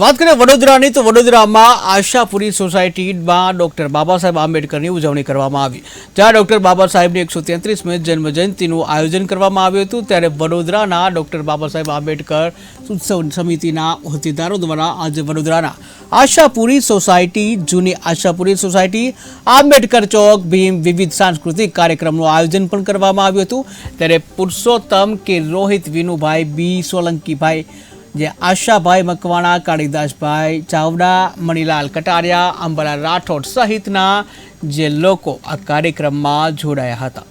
વાત કરીએ વડોદરાની, તો વડોદરામાં આશાપુરી સોસાયટીમાં ડૉક્ટર બાબા સાહેબ આંબેડકરની ઉજવણી કરવામાં આવી. જ્યાં ડૉક્ટર બાબા સાહેબની એકસો તેત્રીસમી જન્મ જયંતિનું આયોજન કરવામાં આવ્યું હતું. ત્યારે વડોદરાના ડૉક્ટર બાબા સાહેબ આંબેડકર ઉત્સવ સમિતિના હોદ્દેદારો દ્વારા આજે વડોદરાના આશાપુરી સોસાયટી, જૂની આશાપુરી સોસાયટી, આંબેડકર ચોક ભીમ વિવિધ સાંસ્કૃતિક કાર્યક્રમનું આયોજન પણ કરવામાં આવ્યું હતું. ત્યારે પુરુષોત્તમ કે રોહિત વિનુભાઈ, બી સોલંકીભાઈ જે આશાભાઈ મકવાણા, કાળીદાસભાઈ ચાવડા, મણિલાલ કટારિયા, અંબાલાલ રાઠોડ સહિતના જે લોકો આ કાર્યક્રમમાં જોડાયા હતા.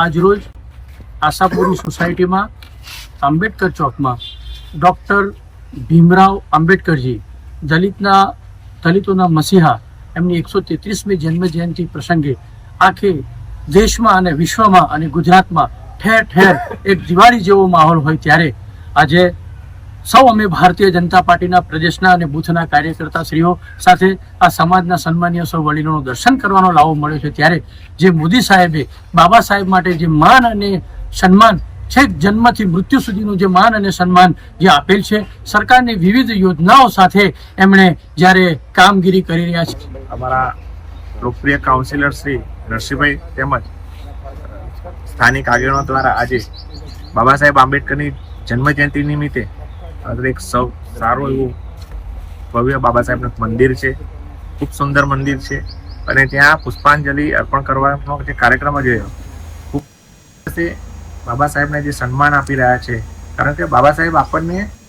આજરોજ આશાપુરી સોસાયટીમાં આંબેડકર ચોકમાં ડૉક્ટર ભીમરાવ આંબેડકરજી, દલિતના, દલિતોના મસીહા, એમની એકસો તેત્રીસમી જન્મ જયંતિ પ્રસંગે આખે દેશમાં અને વિશ્વમાં અને ગુજરાતમાં ઠેર ઠેર એક દિવાળી જેવો માહોલ હોય ત્યારે આજે સૌ અમે ભારતીય જનતા પાર્ટીના પ્રદેશના અને બૂથના કાર્યકર્તા શ્રીઓ સાથે આ સમાજના સન્માનીય સૌ વડીલોનું દર્શન કરવાનો લાવો મળ્યો છે. ત્યારે જે મોદી સાહેબે બાબા સાહેબ માટે જે માન અને સન્માન છેક જન્મથી મૃત્યુ સુધીનું જે માન અને સન્માન જે આપેલ છે, સરકારની વિવિધ યોજનાઓ સાથે એમણે જ્યારે કામગીરી કરી રહ્યા છે. અમારા લોકપ્રિય કાઉન્સિલર શ્રી નરસિંહભાઈ તેમજ સ્થાનિક આગેવાનો દ્વારા આજે બાબા સાહેબ આંબેડકરની જન્મ જયંતિ નિમિત્તે એક સૌ સારું એવું ભવ્ય બાબા સાહેબનું મંદિર છે. ખૂબ સુંદર મંદિર છે અને ત્યાં પુષ્પાંજલિ અર્પણ કરવાનો જે કાર્યક્રમ રહ્યો. ખૂબ બાબા સાહેબને જે સન્માન આપી રહ્યા છે. કારણ કે બાબા સાહેબ આપણને